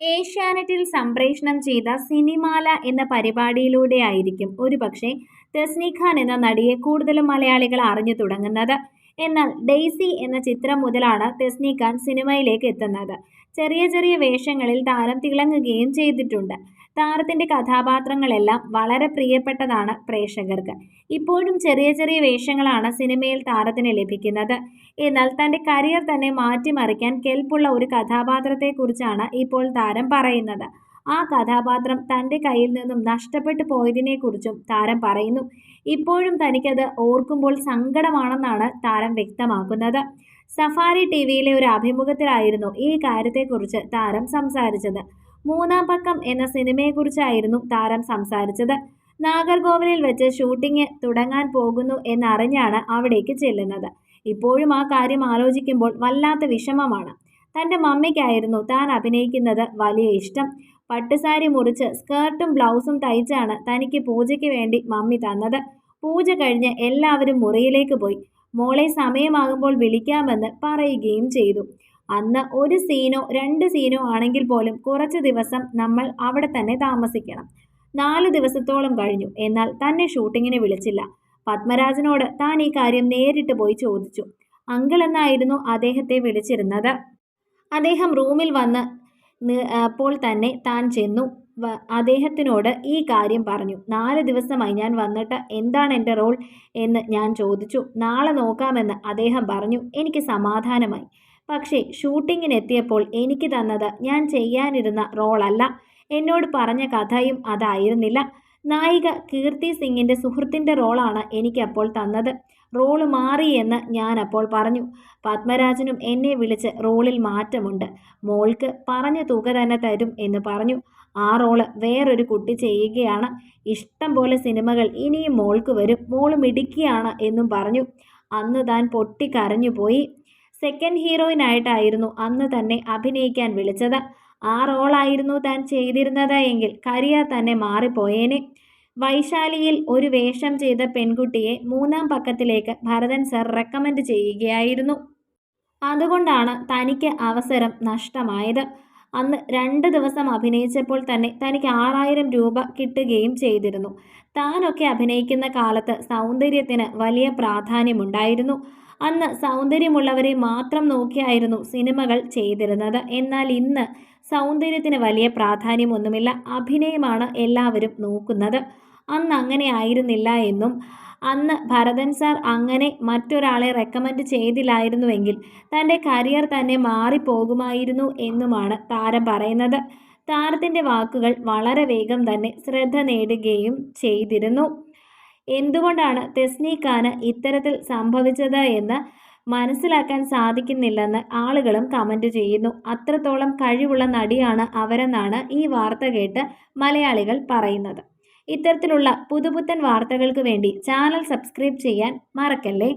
ഏഷ്യാനെറ്റിൽ സംപ്രേഷണം ചെയ്ത സിനിമാല എന്ന പരിപാടിയിലൂടെയായിരിക്കും ഒരുപക്ഷേ തസ്നീഖാൻ എന്ന നടിയെ കൂടുതലും മലയാളികൾ അറിഞ്ഞു തുടങ്ങുന്നത്. എന്നാൽ ഡെയ്സി എന്ന ചിത്രം മുതലാണ് തസ്നീഖാൻ സിനിമയിലേക്ക് എത്തുന്നത്. ചെറിയ ചെറിയ വേഷങ്ങളിൽ താരം തിളങ്ങുകയും ചെയ്തിട്ടുണ്ട്. താരത്തിന്റെ കഥാപാത്രങ്ങളെല്ലാം വളരെ പ്രിയപ്പെട്ടതാണ് പ്രേക്ഷകർക്ക്. ഇപ്പോഴും ചെറിയ ചെറിയ വേഷങ്ങളാണ് സിനിമയിൽ താരത്തിന് ലഭിക്കുന്നത്. എന്നാൽ തന്റെ കരിയർ തന്നെ മാറ്റിമറിക്കാൻ കെൽപ്പുള്ള ഒരു കഥാപാത്രത്തെക്കുറിച്ചാണ് ഇപ്പോൾ താരം പറയുന്നത്. ആ കഥാപാത്രം തന്റെ കയ്യിൽ നിന്നും നഷ്ടപ്പെട്ടു പോയതിനെക്കുറിച്ചും താരം പറയുന്നു. ഇപ്പോഴും തനിക്കത് ഓർക്കുമ്പോൾ സങ്കടമാണെന്നാണ് താരം വ്യക്തമാക്കുന്നത്. സഫാരി ടി വിയിലെ ഒരു അഭിമുഖത്തിലായിരുന്നു ഈ കാര്യത്തെക്കുറിച്ച് താരം സംസാരിച്ചത്. മൂന്നാം പക്കം എന്ന സിനിമയെക്കുറിച്ചായിരുന്നു താരം സംസാരിച്ചത്. നാഗർകോവിലിൽ വെച്ച് ഷൂട്ടിംഗ് തുടങ്ങാൻ പോകുന്നു എന്നറിഞ്ഞാണ് അവിടേക്ക് ചെല്ലുന്നത്. ഇപ്പോഴും ആ കാര്യം ആലോചിക്കുമ്പോൾ വല്ലാത്ത വിഷമമാണ്. തന്റെ മമ്മിക്കായിരുന്നു താൻ അഭിനയിക്കുന്നത് വലിയ ഇഷ്ടം. പട്ടുസാരി മുറിച്ച് സ്കേർട്ടും ബ്ലൗസും തയ്ച്ചാണ് തനിക്ക് പൂജയ്ക്ക് വേണ്ടി മമ്മി തന്നത്. പൂജ കഴിഞ്ഞ് എല്ലാവരും മുറിയിലേക്ക് പോയി. മോളെ സമയമാകുമ്പോൾ വിളിക്കാമെന്ന് പറയുകയും ചെയ്തു. അന്ന് ഒരു സീനോ രണ്ട് സീനോ ആണെങ്കിൽ പോലും കുറച്ച് ദിവസം നമ്മൾ അവിടെ തന്നെ താമസിക്കണം. നാല് ദിവസത്തോളം കഴിഞ്ഞു. എന്നാൽ തന്നെ ഷൂട്ടിങ്ങിന് വിളിച്ചില്ല. പത്മരാജനോട് താൻ ഈ കാര്യം നേരിട്ട് പോയി ചോദിച്ചു. അങ്കിൾ എന്നായിരുന്നു അദ്ദേഹത്തെ വിളിച്ചിരുന്നത്? അദ്ദേഹം റൂമിൽ വന്ന് അപ്പോൾ തന്നെ താൻ ചെന്നു. അദ്ദേഹത്തിനോട് ഈ കാര്യം പറഞ്ഞു. നാല് ദിവസമായി ഞാൻ വന്നിട്ട് എന്താണ് എന്റെ റോൾ എന്ന് ഞാൻ ചോദിച്ചു. നാളെ നോക്കാമെന്ന് അദ്ദേഹം പറഞ്ഞു. എനിക്ക് സമാധാനമായി. പക്ഷേ ഷൂട്ടിങ്ങിനെത്തിയപ്പോൾ എനിക്ക് തന്നത് ഞാൻ ചെയ്യാനിരുന്ന റോളല്ല. എന്നോട് പറഞ്ഞ കഥയും അതായിരുന്നില്ല. നായിക കീർത്തി സിംഗിന്റെ സുഹൃത്തിന്റെ റോളാണ് എനിക്കപ്പോൾ തന്നത്. റോൾ മാറി എന്ന് ഞാൻ അപ്പോൾ പറഞ്ഞു. പത്മരാജനും എന്നെ വിളിച്ച് റോളിൽ മാറ്റമുണ്ട്. മോൾക്ക് പറഞ്ഞ തുക തന്നെ തരും എന്ന് പറഞ്ഞു. ആ റോൾ വേറൊരു കുട്ടി ചെയ്യുകയാണ്. ഇഷ്ടം പോലെ സിനിമകൾ ഇനിയും മോൾക്ക് വരും. മോൾ മിടുക്കിയാണ് എന്നും പറഞ്ഞു. അന്ന് താൻ പൊട്ടിക്കരഞ്ഞു പോയി സെക്കൻഡ് ഹീറോയിനായിട്ടായിരുന്നു അന്ന് തന്നെ അഭിനയിക്കാൻ വിളിച്ചത്. ആ റോളായിരുന്നു താൻ ചെയ്തിരുന്നത് എങ്കിൽ കരിയർ തന്നെ മാറിപ്പോയേനെ. വൈശാലിയിൽ ഒരു വേഷം ചെയ്ത പെൺകുട്ടിയെ മൂന്നാം പക്കത്തിലേക്ക് ഭരതൻ സർ റെക്കമെൻഡ് ചെയ്യുകയായിരുന്നു. അതുകൊണ്ടാണ് തനിക്ക് അവസരം നഷ്ടമായത്. അന്ന് രണ്ട് ദിവസം അഭിനയിച്ചപ്പോൾ തന്നെ തനിക്ക് ആറായിരം രൂപ കിട്ടുകയും ചെയ്തിരുന്നു. താനൊക്കെ അഭിനയിക്കുന്ന കാലത്ത് സൗന്ദര്യത്തിന് വലിയ പ്രാധാന്യമുണ്ടായിരുന്നു. അന്ന് സൗന്ദര്യമുള്ളവരെ മാത്രം നോക്കിയായിരുന്നു സിനിമകൾ ചെയ്തിരുന്നത്. എന്നാൽ ഇന്ന് സൗന്ദര്യത്തിന് വലിയ പ്രാധാന്യമൊന്നുമില്ല. അഭിനയമാണ് എല്ലാവരും നോക്കുന്നത്. അന്ന് അങ്ങനെ ആയിരുന്നില്ല എന്നും അന്ന് ഭരതൻ സാർ അങ്ങനെ മറ്റൊരാളെ റെക്കമെൻഡ് ചെയ്തില്ലായിരുന്നുവെങ്കിൽ തന്റെ കരിയർ തന്നെ മാറിപ്പോകുമായിരുന്നു എന്നുമാണ് താരം പറയുന്നത്. താരത്തിന്റെ വാക്കുകൾ വളരെ വേഗം തന്നെ ശ്രദ്ധ നേടുകയും ചെയ്തിരുന്നു. എന്തുകൊണ്ടാണ് തെസ്നീഖാന് ഇത്തരത്തിൽ സംഭവിച്ചത് എന്ന് മനസ്സിലാക്കാൻ സാധിക്കുന്നില്ലെന്ന് ആളുകളും കമന്റ് ചെയ്യുന്നു. അത്രത്തോളം കഴിവുള്ള നടിയാണ് അവരെന്നാണ് ഈ വാർത്ത കേട്ട് മലയാളികൾ പറയുന്നത്. ഇത്തരത്തിലുള്ള പുതുപുത്തൻ വാർത്തകൾക്ക് വേണ്ടി ചാനൽ സബ്സ്ക്രൈബ് ചെയ്യാൻ മറക്കല്ലേ?